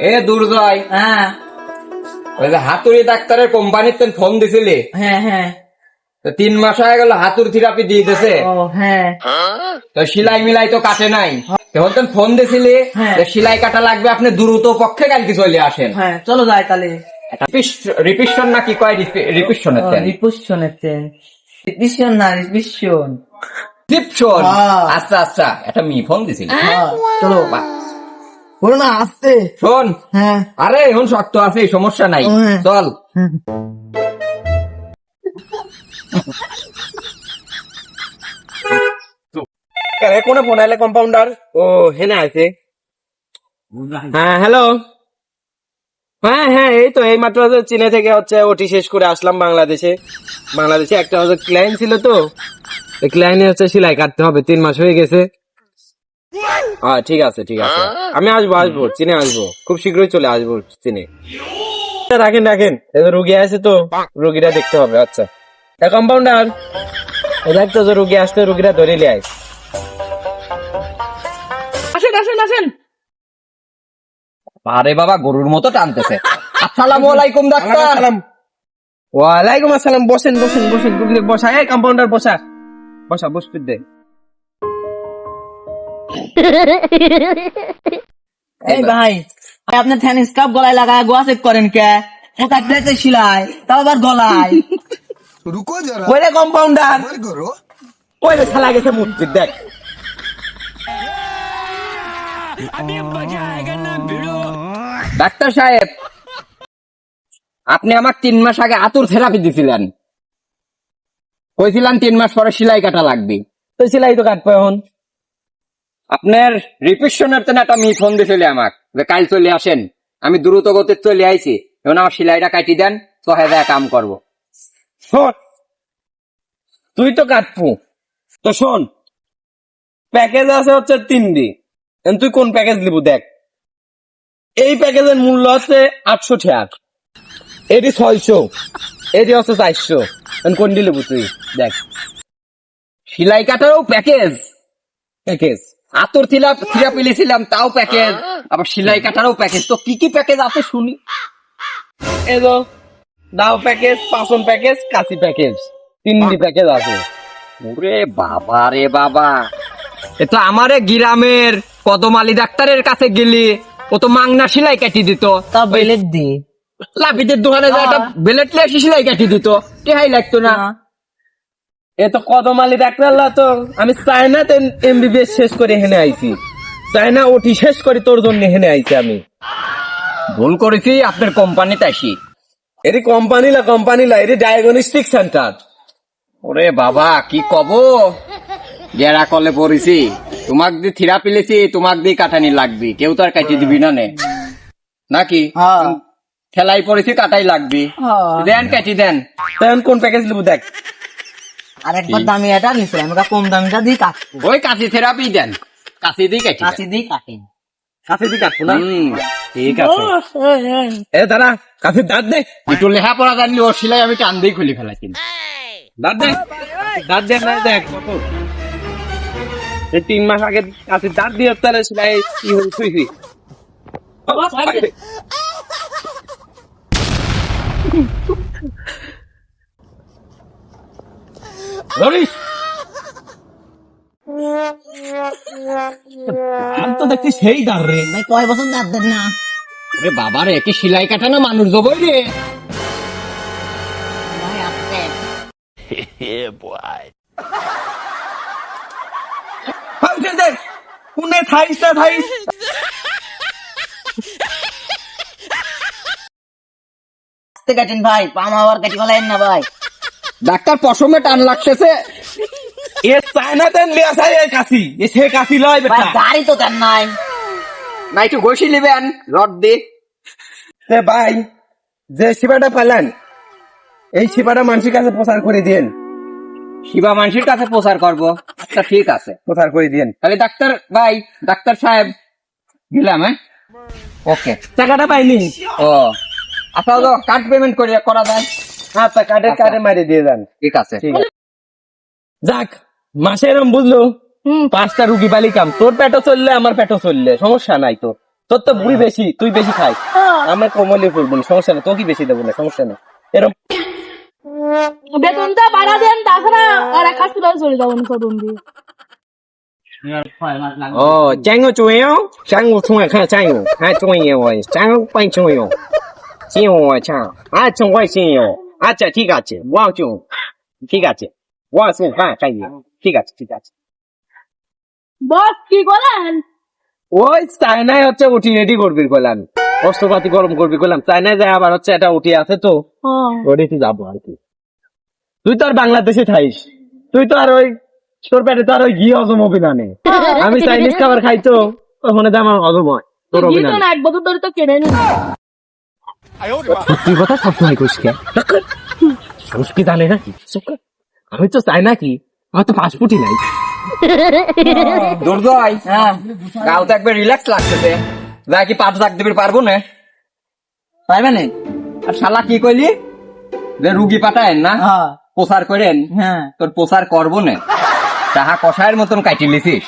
এ দুর্জয়। হ্যাঁ। ওই যে হাতুড়ি ডাক্তারের কোম্পানিতে ফোন দিছিলি? হ্যাঁ হ্যাঁ। তো তিন মাস হয়ে গেল হাতুর থেরাপি দিয়ে দিতেছে হ্যাঁ। তো সিলাই মিলাই তো কাটে নাই। তখন ফোন দিছিলি হ্যাঁ। সিলাই কাটা লাগবে আপনি দ্রুত পক্ষে কালকে চলে আসেন। হ্যাঁ চলো যাই তাহলে। রিপিশন না কি কয়? রিপিশন রিপুষণের চেন রিপিশন না রিপিশন রিপিশন হ্যাঁ। আচ্ছা আচ্ছা একটা মি ফোন দিছিল। চলো বলো না আসতে শোন। হ্যাঁ। আরে এখন শক্ত আছে সমস্যা নাই। হ্যাঁ। চল। কোনে ফোন আইলে কম্পাউন্ডার ও হেনে আছে হ্যাঁ হ্যালো। হ্যাঁ হ্যাঁ এই তো এই মাত্র হচ্ছে চীনে থেকে হচ্ছে ওটি শেষ করে আসলাম বাংলাদেশে। বাংলাদেশে একটা হচ্ছে ক্লায়েন্ট ছিল তো। ক্লায়েন্টে হচ্ছে সেলাই কাটতে হবে তিন মাস হয়ে গেছে। হ্যাঁ ঠিক আছে ঠিক আছে। আমি আসব আসব চীনে আসব। খুব শীঘ্রই চলে আসব চীনে। রাখেন রাখেন। রুগী আছে তো রুগীরা দেখতে হবে আচ্ছা। কম্পাউন্ডার দেখ তো যে রুগী আসতে রুগীরা ধরে লিয়ে আয়। আসেন আসেন আসেন। আরে বাবা গরুর মতো টানতেছে। আসসালামু আলাইকুম ডাক্তার। ওয়ালাইকুম আসসালাম। বসেন বসেন বসেন বসা এই কম্পাউন্ডার বসা। বসা বসতে দে। এই ভাই স্কাপ গলায় লাগায় গোয়া চেক করেন কে? তাও আবার গলায়। রুকো যারা। কম্পাউন্ডার শালা গেছে দেখ। ডাক্তার সাহেব আপনি আমার তিন মাস আগে আতুর থেরাপি দিছিলেন। কইছিলাম তিন মাস পরে সেলাই কাটা লাগবে। তো সেলাই তো কাটবে এখন। আপনার রিপিশনের তো একটা মি ফোন দিছিল আমাক, যে কাল চলে আসেন। আমি দ্রুত গতিতে চলে আইছি, এখন আমার সেলাইটা কাটি দেন, ছয় হাজার কাম করব। শোন, তুই তো কাটবো। তো শোন প্যাকেজ আছে হচ্ছে তিন দি তুই কোন প্যাকেজ নিবু দেখ। এই প্যাকেজের মূল্য হচ্ছে আটশো টাকা এটি ছয়শো, এটি হচ্ছে চারশো। কোনটি নেবু তুই? দেখ। সেলাই কাটারও প্যাকেজ প্যাকেজ আতর থিলা থেরাপি লিছিলাম তাও প্যাকেজ আবার সেলাই কাটারও প্যাকেজ তো কি কি প্যাকেজ আছে শুনি। এলো দাও প্যাকেজ পাঁচন প্যাকেজ কাশি প্যাকেজ তিনটি প্যাকেজ আছে। ওরে বাবা রে বাবা। এ তো আমারে গ্রামের কদমালি ডাক্তারের কাছে গেলি ও তো মাংনা সেলাই কাটি দিত। তা বেলেট দি। লাভিদের দোকানে যা একটা বেলেট লেসি সেলাই কাটি দিত। টেহাই লাগতো না। এ তো কদম আলী ডাক্তার তো। আমি চায়নাতে এমবিবিএস শেষ করে হেনে আইছি। চায়না ওটি শেষ করে তোর জন্য হেনে আইছি আমি। ভুল করেছি আপনার কোম্পানিতে আসি। এটি কোম্পানি লা কোম্পানি লা এটি ডায়াগনস্টিক সেন্টার ওরে বাবা কি কব? গেরা কলে পড়েছি। তোমাক দি থেরাপি লেছি তোমাক দি কাটানি লাগবে। কেউ তো আর কাটি দিবি না নে। নাকি? হ্যাঁ। খেলাই পড়েছি কাটাই লাগবি। হ্যাঁ। দেন কাটি দেন। তখন কোন প্যাকেজ নেব দেখ। আর একবার দামি এটা নিছিলাম আমরা কম দামিটা দিয়ে কাটবো ওই কাশি থেরাপি দেন। কাশি দিয়ে কাটি। কাঁচি দিয়ে কাটেন কাছে দি কাটবো না? ঠিক আছে। এ দাঁড়া কাছে দাঁত দে। একটু লেখা পড়া জানলে ওর সিলাই আমি টান দিয়ে খুলে ফেলাছি দাঁত দে। দাঁত দে না দেখ এই তিন মাস আগে কাছে দাঁত দিয়ে তাহলে সেলাই কি হল তুই তুই ধরিস? আমি তো দেখছি সেই দাঁড় রে। ভাই কয় বছর দাঁত দেন না? ওরে বাবা রে কি সিলাই কাটা না মানুষ জবই রে। কোনে থাইস না থাইস? আস্তে কাটেন ভাই পাম আবার কাটি ফেলাইন না ভাই। ডাক্তার পশমে টান লাগতেছে। এ চায়না তেন লিয়া চাই এ কাশি। এ সে কাশি লয় বেটা। দাড়ি তো দেন নাই। না একটু ঘষি নেবেন রড দিয়ে। তে ভাই যে সেবাটা পেলেন এই সেবাটা মানুষের কাছে প্রচার করে দিন শিবা মানুষের কাছে প্রচার করব? আচ্ছা ঠিক আছে। প্রচার করে দিন তাহলে ডাক্তার ভাই ডাক্তার সাহেব গেলাম হ্যাঁ? ওকে। টাকাটা পাইনি। ও। আচ্ছা কার্ড পেমেন্ট করে করা যায়। আচ্ছা কার্ডে কার্ডে মারি দিয়ে দেন ঠিক আছে। যাক মাসে এরম বুঝলো পাঁচটা রুগী পালি কাম। তোর পেটও চললে আমার পেটও চললে সমস্যা নাই তো। তোর তো বুড়ি বেশি তুই বেশি খাই। আমরা কমলে করব না সমস্যা নেই তোকে বেশি দেবো না সমস্যা নেই। এরকম বেতনটা বাড়া দেন তাছাড়া আর এক হাসপাতালে চলে যাব না দিয়ে। ও চ্যাংও চুয়েও চ্যাংও চুয়ে খায় চ্যাংও হ্যাঁ চুয়ে ওই পাই চুয়েও। চিও আচ্ছা আচ্ছা চিও আচ্ছা ঠিক আছে। ওয়াও ঠিক আছে। ওয়া হ্যাঁ খাই ঠিক আছে ঠিক আছে। বস কি করেন ওই চায়নায় হচ্ছে উঠি রেডি করবি কইলাম। অস্ত্রপাতি গরম করবি কইলাম। চায়নায় যায় আবার হচ্ছে এটা উঠি আছে তো। ওডিতে যাব আর কি। তুই তো আর বাংলাদেশে থাইস তুই তো আর ওই তোর পেটে তো আর ওই ঘি হজম হবে না আমি চাইনিজ খাবার খাই তো ওখানে তো আমার হজম হয়। তোর না এক বছর ধরে তো কেনে কথা সবসময় জানে নাকি? আমি তো চাই নাকি? আমার তো পাসপোর্টই নাই। দুর্জয় হ্যাঁ। গাও তো একবার রিল্যাক্স লাগতেছে। যা কি পাঁচ লাখ দিবি পারব না? পাইবে না? আর শালা কি কইলি? যে রুগী পাঠায়েন না? হ্যাঁ। প্রচার করেন? হ্যাঁ। তোর প্রচার করব না। তাহা কষায়ের মতন কাটি লিছিস